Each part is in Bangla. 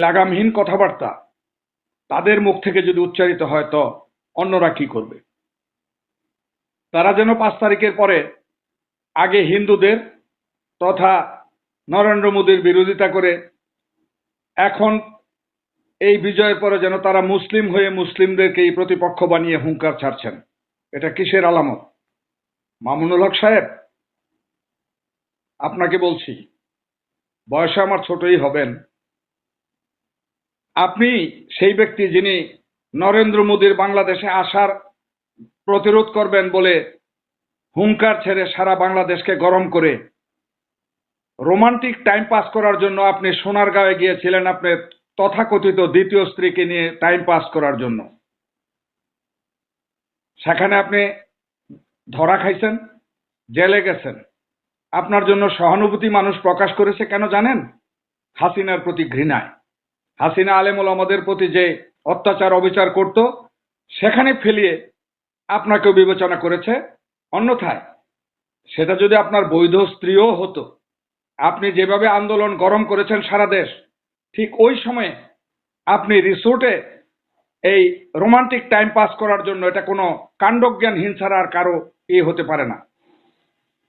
লাগামহীন কথাবার্তা তাদের মুখ থেকে যদি উচ্চারিত হয় তো অন্যরা কি করবে? তারা যেন পাঁচ তারিখের পরে আগে হিন্দুদের তথা নরেন্দ্র মোদীর বিরোধিতা করে এখন এই বিজয়ের পরে যেন তারা মুসলিম হয়ে মুসলিমদেরকে এই প্রতিপক্ষ বানিয়ে হুঙ্কার ছাড়ছেন। এটা কিসের আলামত? মামুনুল হক সাহেব, আপনাকে বলছি, বয়সে আমার ছোটই হবেন। আপনি সেই ব্যক্তি যিনি নরেন্দ্র মোদীর বাংলাদেশে আসার প্রতিরোধ করবেন বলে হুঙ্কার ছেড়ে সারা বাংলাদেশকে গরম করে রোমান্টিক টাইম পাস করার জন্য আপনি সোনারগাঁয়ে গিয়েছিলেন আপনি তথাকথিত দ্বিতীয় স্ত্রীকে নিয়ে টাইম পাস করার জন্য। সেখানে আপনি ধরা খাইছেন, জেলে গেছেন। আপনার জন্য সহানুভূতি মানুষ প্রকাশ করেছে কেন জানেন? হাসিনার প্রতি ঘৃণায়। হাসিনা আলেমুল আমাদের প্রতি যে অত্যাচার, অবিচার করত, সেখানে ফেলিয়ে আপনাকেও বিবেচনা করেছে। অন্যথায়, সেটা যদি আপনার বৈধ স্ত্রীও হতো, আপনি যেভাবে আন্দোলন গরম করেছেন সারা দেশ, ঠিক ওই সময়ে আপনি রিসোর্টে এই রোমান্টিক টাইম পাস করার জন্য এটা কোনো কাণ্ডজ্ঞান হিংসার আর কারও এ হতে পারে না।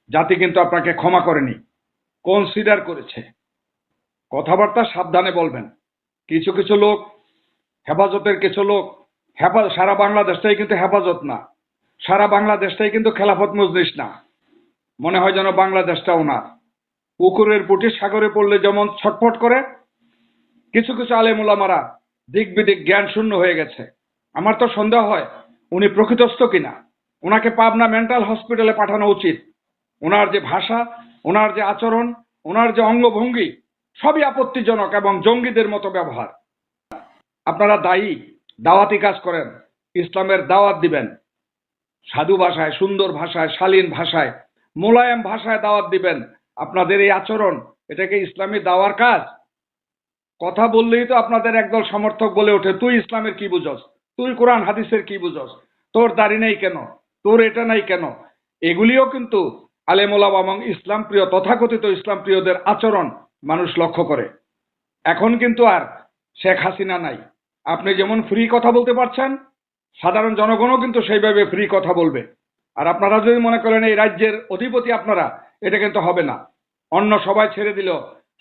জাতি কিন্তু আপনাকে ক্ষমা করেনি কনসিডার করেছে। কথাবার্তা সাবধানে বলবেন। কিছু কিছু লোক হেফাজতের কিছু লোক হেফা সারা বাংলাদেশটাই কিন্তু হেফাজত না। সারা বাংলাদেশটাই কিন্তু খেলাফত মজলিস না। মনে হয় যেন বাংলাদেশটাও না। পুকুরের পুটি সাগরে পড়লে যেমন ছটফট করে, কিছু কিছু আলেমুলামারা দিক বিদিক জ্ঞান শূন্য হয়ে গেছে। আমার তো সন্দেহ হয়, উনি প্রকৃতস্থ কিনা? ওনাকে পাবনা মেন্টাল হসপিটালে পাঠানো উচিত। ওনার যে ভাষা ওনার যে আচরণ ওনার যে অঙ্গভঙ্গি সবই আপত্তিজনক এবং জঙ্গিদের মতো ব্যবহার। আপনারা দায়ী, দাওয়াতি কাজ করেন, ইসলামের দাওয়াত দিবেন। সাধু ভাষায়, সুন্দর ভাষায়, শালীন ভাষায়, মোলায়েম ভাষায় দাওয়াত দিবেন। আপনাদের এই আচরণ, এটাকে ইসলামী দাওয়ার কাজ? কথা বললেই তো আপনাদের একদল সমর্থক বলে ওঠে, তুই ইসলামের কি বুঝস? তুই কোরআন, হাদিসের কি বুঝস? তোর দাড়ি নেই কেন? তোর এটা নাই কেন? এগুলিও কিন্তু আলেমোলাম এবং ইসলাম প্রিয়, তথাকথিত ইসলাম প্রিয়দের আচরণ। মানুষ লক্ষ্য করে। এখন কিন্তু আর শেখ হাসিনা নাই। আপনি যেমন ফ্রি কথা বলতে পারছেন, সাধারণ জনগণও কিন্তু সেইভাবে ফ্রি কথা বলবে। আর আপনারা যদি মনে করেন এই রাজ্যের অধিপতি আপনারা, এটা কিন্তু হবে না। অন্য সবাই ছেড়ে দিল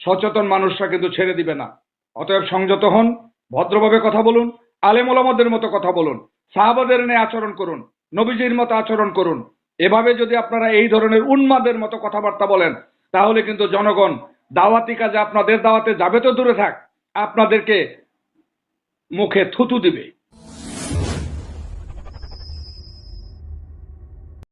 সচেতন মানুষরা কিন্তু ছেড়ে দিবে না। অতএব সংযত হন, ভদ্রভাবে কথা বলুন, আলেম ওলামাদের মতো কথা বলুন, সাহাবাদের নিয়ে আচরণ করুন, নবীজির মতো আচরণ করুন। এভাবে যদি আপনারা এই ধরনের উন্মাদের মতো কথাবার্তা বলেন, তাহলে কিন্তু জনগণ দাওয়াতি কাজে আপনাদের দাওয়াতে যাবে তো দূরে থাক। আপনাদেরকে মুখে থুতু দিবে।